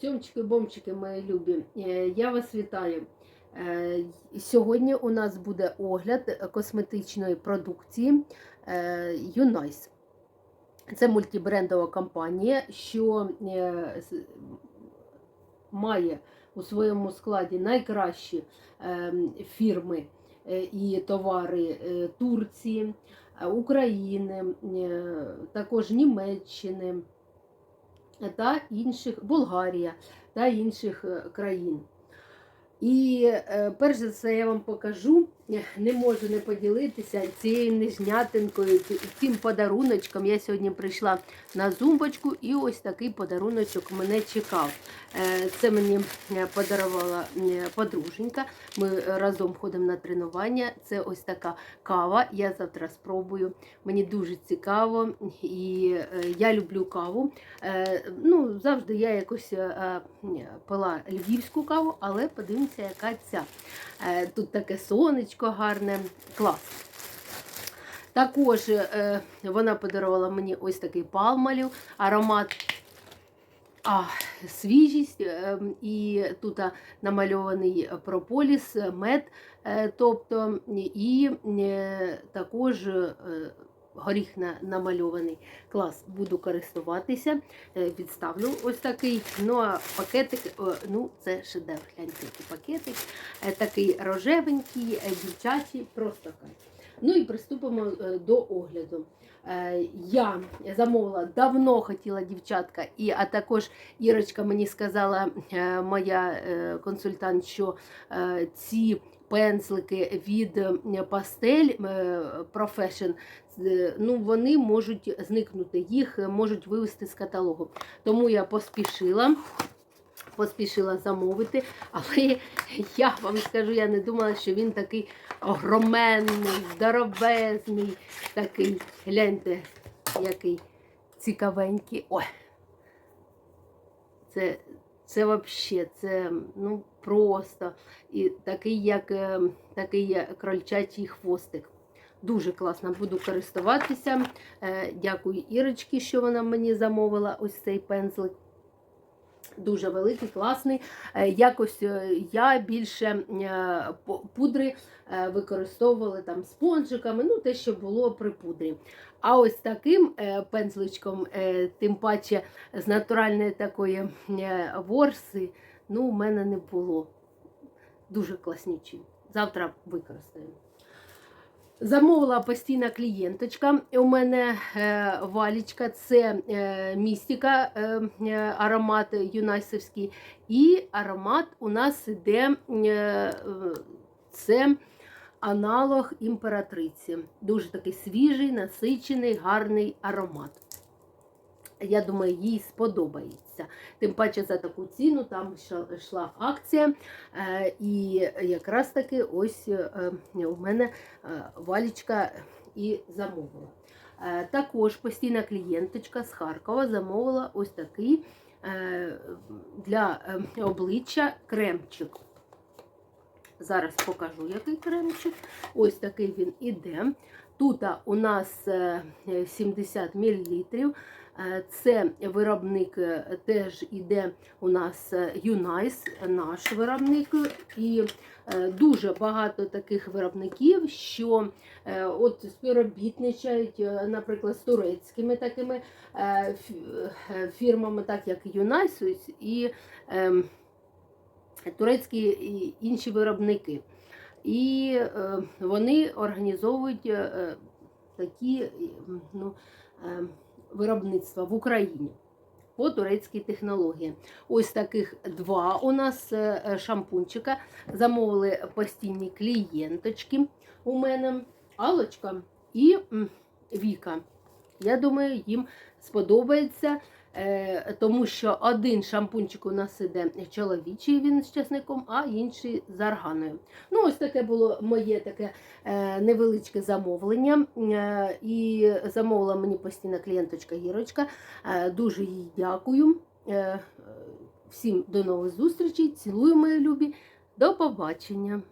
Цьомчики бомчики мої любі, е, я вас вітаю. Е, Сьогодні у нас буде огляд косметичної продукції е, Юнайс. Це мультибрендова компанія, що має у своєму складі найкращі фірми і товари Турції, України, також Німеччини та інших Болгарія та інших е, країн. І е, перш за все я вам покажу, не можу не поділитися цією нежнятинкою, цим подаруночком. Я сьогодні прийшла на зумбочку і ось такий подаруночок мене чекав. Е, Це мені е, подарувала е, подруженька. Ми разом ходимо на тренування. Це ось така кава. Я завтра спробую. Мені дуже цікаво, і я люблю каву. Ну, завжди я якось пила львівську каву, але подивимося, яка ця. Тут таке сонечко гарне, клас. Також е, вона подарувала мені ось такий палмалів, аромат. А, свіжість, е, і тут намальований прополіс, мед, е, тобто, і е, також горіх на- намальований. Клас, буду користуватися. Е, Відставлю ось такий. Ну а пакетик, е, ну це шедевр. Гляньте, пакетик. Е, Такий рожевенький, дівчачий, просто кайф. Ну і приступимо е, до огляду. Е, Я замовила, давно хотіла дівчатка, і, а також Ірочка мені сказала, е, моя консультант, що ці пензлики від пастель Profession, ну, вони можуть зникнути, їх можуть вивести з каталогу. Тому я поспішила. Поспішила замовити, але я вам скажу, я не думала, що він такий огроменний, здоровезний, такий. Гляньте, який цікавенький. Ой. Це, це взагалі, це ну, просто. І такий, як е, такий є крольчачий хвостик. Дуже класно буду користуватися. Е, Дякую Ірочці, що вона мені замовила ось цей пензлик. Дуже великий, класний. Е, Якось е, я більше е, пудри використовувала там спонжиками, ну те, що було при пудрі. А ось таким пензличком, тим паче з натуральної такої ворси, ну, у мене не було. Дуже класнючий. Завтра використаємо. Замовила постійна клієнточка. У мене е, валічка, це е, містика, е, аромат юнайсовський. І аромат у нас іде е, е, це аналог імператриці. Дуже такий свіжий, насичений, гарний аромат. Я думаю, їй сподобається. Тим паче за таку ціну там йшла- акція. Е, І якраз таки ось е, у мене е, валічка і замовила. Також постійна клієнточка з Харкова замовила ось такий для обличчя кремчик. Зараз покажу, який кремчик. Ось такий він іде. Тут у нас е, 70 мл. Е, Це виробник е, теж іде у нас е, Юнайс, наш виробник. І е, дуже багато таких виробників, що е, от співробітничають, е, наприклад, з турецькими такими е, фі- е, фірмами, так як Юнайс і ем, турецькі і інші виробники. І е, вони організовують е, е, такі ну, виробництва в Україні по турецькій технології. Ось таких два у нас шампунчика. Замовили постійні клієнточки у мене, Алочка і Віка. Я думаю, їм сподобається, тому що один шампунчик у нас іде чоловічий, він з часником, а інший з арганою. Ну, ось таке було моє таке е, невеличке замовлення. Е, і замовила мені постійна клієнточка Гірочка. Е, дуже їй дякую. Е, е, всім до нових зустрічей. Цілую, мої любі. До побачення.